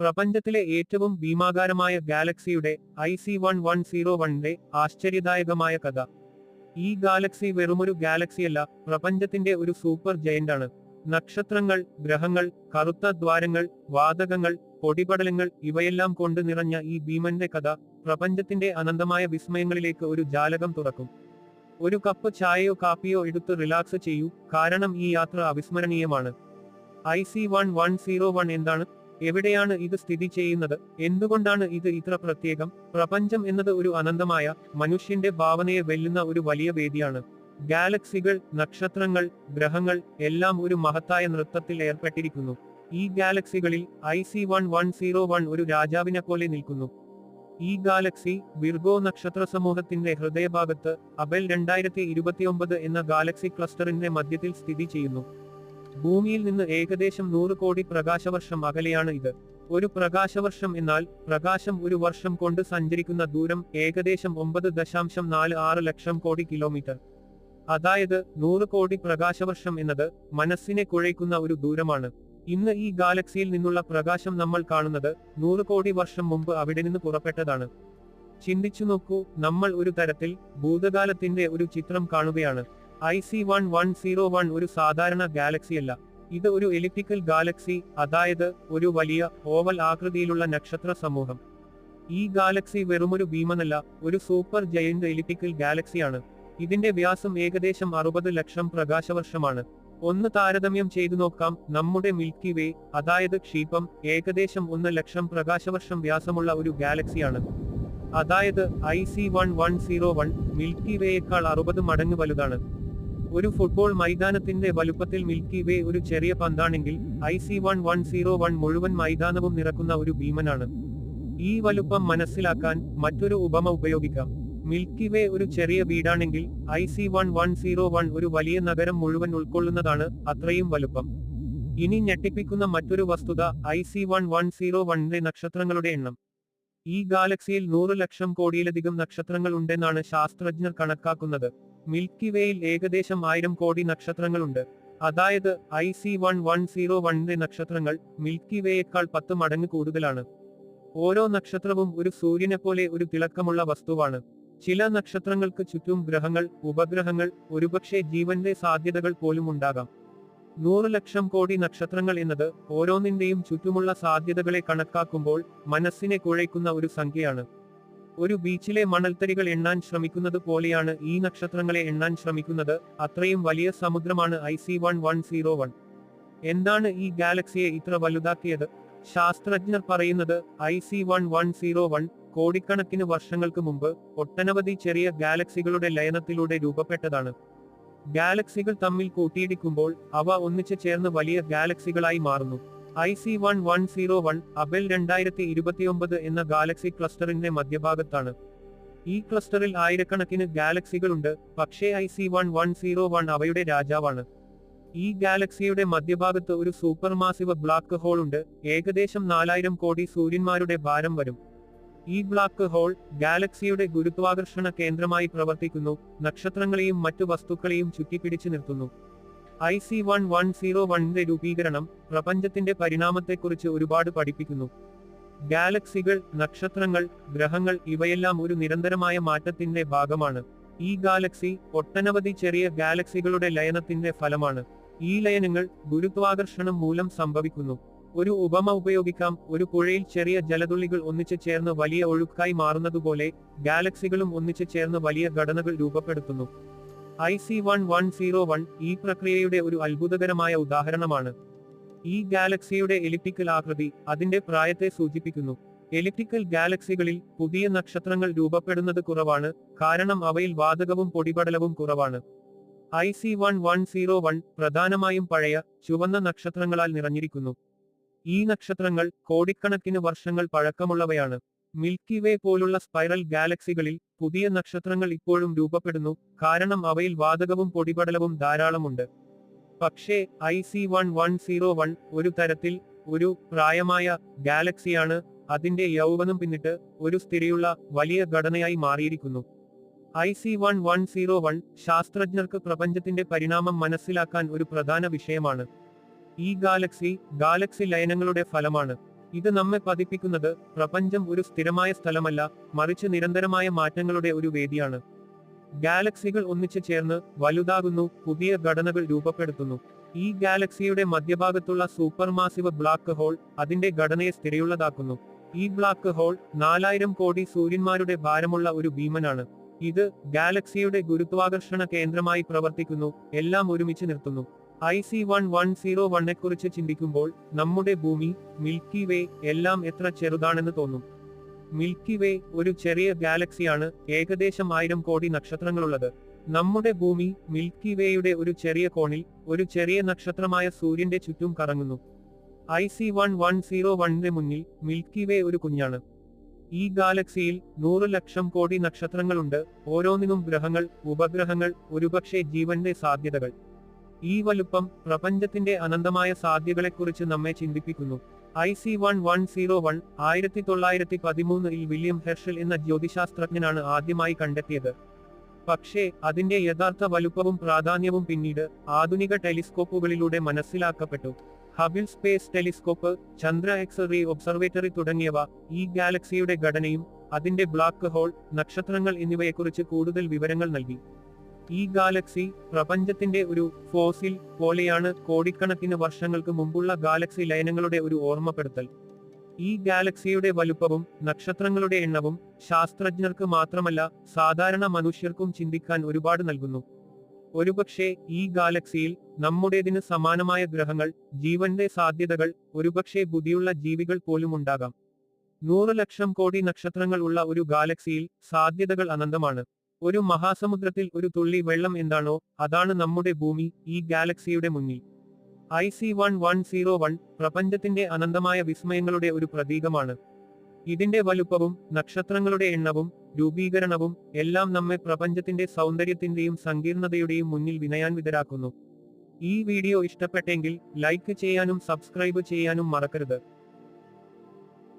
പ്രപഞ്ചത്തിലെ ഏറ്റവും ഭീമാകാരമായ ഗാലക്സിയുടെ I C one one zero വണ്ണിന്റെ ആശ്ചര്യദായകമായ കഥ. ഈ ഗാലക്സി വെറുമൊരു ഗാലക്സിയല്ല പ്രപഞ്ചത്തിന്റെ ഒരു സൂപ്പർ ജയന്റാണ് നക്ഷത്രങ്ങൾ ഗ്രഹങ്ങൾ കറുത്ത ദ്വാരങ്ങൾ വാതകങ്ങൾ പൊടിപടലങ്ങൾ ഇവയെല്ലാം കൊണ്ട് നിറഞ്ഞ ഈ ഭീമന്റെ കഥ പ്രപഞ്ചത്തിന്റെ അനന്തമായ വിസ്മയങ്ങളിലേക്ക് ഒരു ജാലകം തുറക്കും. ഒരു കപ്പ് ചായയോ കാപ്പിയോ എടുത്ത് റിലാക്സ് ചെയ്യൂ കാരണം ഈ യാത്ര അവിസ്മരണീയമാണ്. I C one one zero one എന്താണ്? എവിടെയാണ് ഇത് സ്ഥിതി ചെയ്യുന്നത്? എന്തുകൊണ്ടാണ് ഇത് ഇത്ര പ്രത്യേകം? പ്രപഞ്ചം എന്നത് ഒരു അനന്തമായ മനുഷ്യന്റെ ഭാവനയെ വെല്ലുന്ന ഒരു വലിയ വേദിയാണ്. ഗാലക്സികൾ നക്ഷത്രങ്ങൾ ഗ്രഹങ്ങൾ എല്ലാം ഒരു മഹത്തായ നൃത്തത്തിൽ ഏർപ്പെട്ടിരിക്കുന്നു. ഈ ഗാലക്സികളിൽ I C one one zero one ഒരു രാജാവിനെ പോലെ നിൽക്കുന്നു. ഈ ഗാലക്സി വിർഗോ നക്ഷത്ര സമൂഹത്തിന്റെ ഹൃദയഭാഗത്ത് അബൽ രണ്ടായിരത്തി ഇരുപത്തിയൊമ്പത് എന്ന ഗാലക്സി ക്ലസ്റ്ററിന്റെ മധ്യത്തിൽ സ്ഥിതി ചെയ്യുന്നു. ഭൂമിയിൽ നിന്ന് ഏകദേശം നൂറ് കോടി പ്രകാശവർഷം അകലെയാണ് ഇത്. ഒരു പ്രകാശവർഷം എന്നാൽ പ്രകാശം ഒരു വർഷം കൊണ്ട് സഞ്ചരിക്കുന്ന ദൂരം ഏകദേശം ഒമ്പത് ദശാംശം നാല് ആറ് ലക്ഷം കോടി കിലോമീറ്റർ. അതായത് നൂറ് കോടി പ്രകാശവർഷം എന്നത് മനസ്സിനെ കുഴയ്ക്കുന്ന ഒരു ദൂരമാണ്. ഇന്ന് ഈ ഗാലക്സിയിൽ നിന്നുള്ള പ്രകാശം നമ്മൾ കാണുന്നത് നൂറ് കോടി വർഷം മുമ്പ് അവിടെ നിന്ന് പുറപ്പെട്ടതാണ്. ചിന്തിച്ചു നോക്കൂ നമ്മൾ ഒരു തരത്തിൽ ഭൂതകാലത്തിന്റെ ഒരു ചിത്രം കാണുകയാണ്. I C one one zero one ഒരു സാധാരണ ഗാലക്സിയല്ല. ഇത് ഒരു എലിപ്റ്റിക്കൽ ഗാലക്സി അതായത് ഒരു വലിയ ഓവൽ ആകൃതിയിലുള്ള നക്ഷത്ര സമൂഹം. ഈ ഗാലക്സി വെറുമൊരു ഭീമനല്ല ഒരു സൂപ്പർ ജയന്റ് എലിപ്റ്റിക്കൽ ഗാലക്സിയാണ്. ഇതിന്റെ വ്യാസം ഏകദേശം അറുപത് ലക്ഷം പ്രകാശവർഷമാണ്. ഒന്ന് താരതമ്യം ചെയ്തു നോക്കാം നമ്മുടെ മിൽക്കി വേ അതായത് ക്ഷീപം ഏകദേശം ഒന്ന് ലക്ഷം പ്രകാശവർഷം വ്യാസമുള്ള ഒരു ഗാലക്സിയാണ്. അതായത് I C one one zero one milky വേയേക്കാൾ അറുപത് മടങ്ങ് വലുതാണ്. ഒരു ഫുട്ബോൾ മൈതാനത്തിന്റെ വലുപ്പത്തിൽ മിൽക്കി വേ ഒരു ചെറിയ പന്താണെങ്കിൽ I C one one zero one മുഴുവൻ മൈതാനവും നിറക്കുന്ന ഒരു ഭീമനാണ്. ഈ വലുപ്പം മനസ്സിലാക്കാൻ മറ്റൊരു ഉപമ ഉപയോഗിക്കാം. മിൽക്കി വേ ഒരു ചെറിയ വീടാണെങ്കിൽ I C one one zero one ഒരു വലിയ നഗരം മുഴുവൻ ഉൾക്കൊള്ളുന്നതാണ് അത്രയും വലുപ്പം. ഇനി ഞെട്ടിപ്പിക്കുന്ന മറ്റൊരു വസ്തുത I C one one zero വണ്ണിന്റെ നക്ഷത്രങ്ങളുടെ എണ്ണം. ഈ ഗാലക്സിയിൽ നൂറ് ലക്ഷം കോടിയിലധികം നക്ഷത്രങ്ങൾ ഉണ്ടെന്നാണ് ശാസ്ത്രജ്ഞർ കണക്കാക്കുന്നത്. മിൽക്കി വേയിൽ ഏകദേശം ആയിരം കോടി നക്ഷത്രങ്ങളുണ്ട്. അതായത് I C one one zero വണ്ണിന്റെ നക്ഷത്രങ്ങൾ മിൽക്കി വേയേക്കാൾ പത്ത് മടങ്ങ് കൂടുതലാണ്. ഓരോ നക്ഷത്രവും ഒരു സൂര്യനെപ്പോലെ ഒരു തിളക്കമുള്ള വസ്തുവാണ്. ചില നക്ഷത്രങ്ങൾക്ക് ചുറ്റും ഗ്രഹങ്ങൾ ഉപഗ്രഹങ്ങൾ ഒരുപക്ഷെ ജീവന്റെ സാധ്യതകൾ പോലും ഉണ്ടാകാം. നൂറ് ലക്ഷം കോടി നക്ഷത്രങ്ങൾ എന്നത് ഓരോന്നിന്റെയും ചുറ്റുമുള്ള സാധ്യതകളെ കണക്കാക്കുമ്പോൾ മനസ്സിനെ കുഴയ്ക്കുന്ന ഒരു സംഖ്യയാണ്. ഒരു ബീച്ചിലെ മണൽത്തരികൾ എണ്ണാൻ ശ്രമിക്കുന്നത് പോലെയാണ് ഈ നക്ഷത്രങ്ങളെ എണ്ണാൻ ശ്രമിക്കുന്നത്. അത്രയും വലിയ സമുദ്രമാണ് I C one one zero one. എന്താണ് ഈ ഗാലക്സിയെ ഇത്ര വലുതാക്കിയത്? ശാസ്ത്രജ്ഞർ പറയുന്നത് I C one one zero one കോടിക്കണക്കിന് വർഷങ്ങൾക്ക് മുമ്പ് ഒട്ടനവധി ചെറിയ ഗാലക്സികളുടെ ലയനത്തിലൂടെ രൂപപ്പെട്ടതാണ്. ഗാലക്സികൾ തമ്മിൽ കൂട്ടിയിടിക്കുമ്പോൾ അവ ഒന്നിച്ചു ചേർന്ന് വലിയ ഗാലക്സികളായി മാറുന്നു. I C one one zero one Abell രണ്ടായിരത്തി ഇരുപത്തിയൊമ്പത് എന്ന ഗാലക്സി ക്ലസ്റ്ററിന്റെ മധ്യഭാഗത്താണ്. ഈ ക്ലസ്റ്ററിൽ ആയിരക്കണക്കിന് ഗാലക്സികളുണ്ട് പക്ഷേ I C one one zero one അവയുടെ രാജാവാണ്. ഈ ഗാലക്സിയുടെ മധ്യഭാഗത്ത് ഒരു സൂപ്പർമാസിവ് ബ്ലാക്ക് ഹോൾ ഉണ്ട് ഏകദേശം നാലായിരം കോടി സൂര്യന്മാരുടെ ഭാരം വരും. ഈ ബ്ലാക്ക് ഹോൾ ഗാലക്സിയുടെ ഗുരുത്വാകർഷണ കേന്ദ്രമായി പ്രവർത്തിക്കുന്നു. നക്ഷത്രങ്ങളെയും മറ്റു വസ്തുക്കളെയും ചുറ്റിപ്പിടിച്ചു നിർത്തുന്നു. I C one one zero വണ്ണിന്റെ രൂപീകരണം പ്രപഞ്ചത്തിന്റെ പരിണാമത്തെക്കുറിച്ച് ഒരുപാട് പഠിപ്പിക്കുന്നു. ഗാലക്സികൾ നക്ഷത്രങ്ങൾ ഗ്രഹങ്ങൾ ഇവയെല്ലാം ഒരു നിരന്തരമായ മാറ്റത്തിന്റെ ഭാഗമാണ്. ഈ ഗാലക്സി ഒട്ടനവധി ചെറിയ ഗാലക്സികളുടെ ലയനത്തിന്റെ ഫലമാണ്. ഈ ലയനങ്ങൾ ഗുരുത്വാകർഷണം മൂലം സംഭവിക്കുന്നു. ഒരു ഉപമ ഉപയോഗിക്കാം. ഒരു പുഴയിൽ ചെറിയ ജലതുള്ളികൾ ഒന്നിച്ചു ചേർന്ന് വലിയ ഒഴുക്കായി മാറുന്നതുപോലെ ഗാലക്സികളും ഒന്നിച്ചു ചേർന്ന് വലിയ ഘടനകൾ രൂപപ്പെടുത്തുന്നു. I C one one zero one ഈ പ്രക്രിയയുടെ ഒരു അത്ഭുതകരമായ ഉദാഹരണമാണ്. ഈ ഗാലക്സിയുടെ എലിപ്റ്റിക്കൽ ആകൃതി അതിന്റെ പ്രായത്തെ സൂചിപ്പിക്കുന്നു. എലിപ്റ്റിക്കൽ ഗാലക്സികളിൽ പുതിയ നക്ഷത്രങ്ങൾ രൂപപ്പെടുന്നത് കുറവാണ് കാരണം അവയിൽ വാതകവും പൊടിപടലവും കുറവാണ്. I C one one zero one പ്രധാനമായും പഴയ ചുവന്ന നക്ഷത്രങ്ങളാൽ നിറഞ്ഞിരിക്കുന്നു. ഈ നക്ഷത്രങ്ങൾ കോടിക്കണക്കിന് വർഷങ്ങൾ പഴക്കമുള്ളവയാണ്. മിൽക്കി വേ പോലുള്ള സ്പൈറൽ ഗാലക്സികളിൽ പുതിയ നക്ഷത്രങ്ങൾ ഇപ്പോഴും രൂപപ്പെടുന്നു കാരണം അവയിൽ വാതകവും പൊടിപടലവും ധാരാളമുണ്ട്. പക്ഷേ I C one one zero one ഒരു തരത്തിൽ ഒരു പ്രായമായ ഗാലക്സിയാണ് അതിന്റെ യൗവനം പിന്നിട്ട് ഒരു സ്ഥിരയുള്ള വലിയ ഘടനയായി മാറിയിരിക്കുന്നു. I C one one zero one ശാസ്ത്രജ്ഞർക്ക് പ്രപഞ്ചത്തിന്റെ പരിണാമം മനസ്സിലാക്കാൻ ഒരു പ്രധാന വിഷയമാണ്. ഈ ഗാലക്സി ഗാലക്സി ലയനങ്ങളുടെ ഫലമാണ്. ഇത് നമ്മെ പതിപ്പിക്കുന്നത് പ്രപഞ്ചം ഒരു സ്ഥിരമായ സ്ഥലമല്ല മറിച്ച് നിരന്തരമായ മാറ്റങ്ങളുടെ ഒരു വേദിയാണ്. ഗാലക്സികൾ ഒന്നിച്ചു ചേർന്ന് വലുതാകുന്നു പുതിയ ഘടനകൾ രൂപപ്പെടുത്തുന്നു. ഈ ഗാലക്സിയുടെ മധ്യഭാഗത്തുള്ള സൂപ്പർമാസിവ് ബ്ലാക്ക് ഹോൾ അതിന്റെ ഘടനയെ സ്ഥിരയുള്ളതാക്കുന്നു. ഈ ബ്ലാക്ക് ഹോൾ നാലായിരം കോടി സൂര്യന്മാരുടെ ഭാരമുള്ള ഒരു ഭീമനാണ്. ഇത് ഗാലക്സിയുടെ ഗുരുത്വാകർഷണ കേന്ദ്രമായി പ്രവർത്തിക്കുന്നു എല്ലാം ഒരുമിച്ച് നിർത്തുന്നു. I C one one zero വണ്ണെക്കുറിച്ച് ചിന്തിക്കുമ്പോൾ നമ്മുടെ ഭൂമി മിൽക്കി വേ എല്ലാം എത്ര ചെറുതാണെന്ന് തോന്നും. മിൽക്കി വേ ഒരു ചെറിയ ഗാലക്സിയാണ് ഏകദേശം ആയിരം കോടി നക്ഷത്രങ്ങളുള്ളത്. നമ്മുടെ ഭൂമി മിൽക്കി വേയുടെ ഒരു ചെറിയ കോണിൽ ഒരു ചെറിയ നക്ഷത്രമായ സൂര്യന്റെ ചുറ്റും കറങ്ങുന്നു. I C one one zero വണ്ണിന് മുന്നിൽ മിൽക്കി വേ ഒരു കുഞ്ഞാണ്. ഈ ഗാലക്സിയിൽ നൂറ് ലക്ഷം കോടി നക്ഷത്രങ്ങളുണ്ട് ഓരോന്നിനും ഗ്രഹങ്ങൾ ഉപഗ്രഹങ്ങൾ ഒരുപക്ഷെ ജീവന്റെ സാധ്യതകൾ. ഈ വലുപ്പം പ്രപഞ്ചത്തിന്റെ അനന്തമായ സാധ്യതകളെക്കുറിച്ച് നമ്മെ ചിന്തിപ്പിക്കുന്നു. I C one one zero one ആയിരത്തി തൊള്ളായിരത്തി പതിമൂന്നിൽ വില്യം ഹെർഷൽ എന്ന ജ്യോതിശാസ്ത്രജ്ഞനാണ് ആദ്യമായി കണ്ടെത്തിയത്. പക്ഷേ അതിന്റെ യഥാർത്ഥ വലുപ്പവും പ്രാധാന്യവും പിന്നീട് ആധുനിക ടെലിസ്കോപ്പുകളിലൂടെ മനസ്സിലാക്കപ്പെട്ടു. Hubble space telescope Chandra X ray observatory തുടങ്ങിയവ ഈ ഗാലക്സിയുടെ ഘടനയും അതിന്റെ ബ്ലാക്ക് ഹോൾ നക്ഷത്രങ്ങൾ എന്നിവയെക്കുറിച്ച് കൂടുതൽ വിവരങ്ങൾ നൽകി. ഈ ഗാലക്സി പ്രപഞ്ചത്തിന്റെ ഒരു ഫോസിൽ പോലെയാണ് കോടിക്കണക്കിന് വർഷങ്ങൾക്ക് മുമ്പുള്ള ഗാലക്സി ലയനങ്ങളുടെ ഒരു ഓർമ്മപ്പെടുത്തൽ. ഈ ഗാലക്സിയുടെ വലുപ്പവും നക്ഷത്രങ്ങളുടെ എണ്ണവും ശാസ്ത്രജ്ഞർക്ക് മാത്രമല്ല സാധാരണ മനുഷ്യർക്കും ചിന്തിക്കാൻ ഒരുപാട് നൽകുന്നു. ഒരുപക്ഷെ ഈ ഗാലക്സിയിൽ നമ്മുടേതിന് സമാനമായ ഗ്രഹങ്ങൾ ജീവന്റെ സാധ്യതകൾ ഒരുപക്ഷെ ബുദ്ധിയുള്ള ജീവികൾ പോലും ഉണ്ടാകാം. നൂറ് ലക്ഷം കോടി നക്ഷത്രങ്ങൾ ഉള്ള ഒരു ഗാലക്സിയിൽ സാധ്യതകൾ അനന്തമാണ്. ഒരു മഹാസമുദ്രത്തിൽ ഒരു തുള്ളി വെള്ളം എന്താണോ അതാണ് നമ്മുടെ ഭൂമി ഈ ഗാലക്സിയുടെ മുന്നിൽ. I C one one zero one പ്രപഞ്ചത്തിന്റെ അനന്തമായ വിസ്മയങ്ങളുടെ ഒരു പ്രതീകമാണ്. ഇതിന്റെ വലുപ്പവും നക്ഷത്രങ്ങളുടെ എണ്ണവും രൂപീകരണവും എല്ലാം നമ്മെ പ്രപഞ്ചത്തിന്റെ സൗന്ദര്യത്തിന്റെയും സങ്കീർണതയുടെയും മുന്നിൽ വിനയാൻവിതരാക്കുന്നു ഈ വീഡിയോ ഇഷ്ടപ്പെട്ടെങ്കിൽ ലൈക്ക് ചെയ്യാനും സബ്സ്ക്രൈബ് ചെയ്യാനും മറക്കരുത്.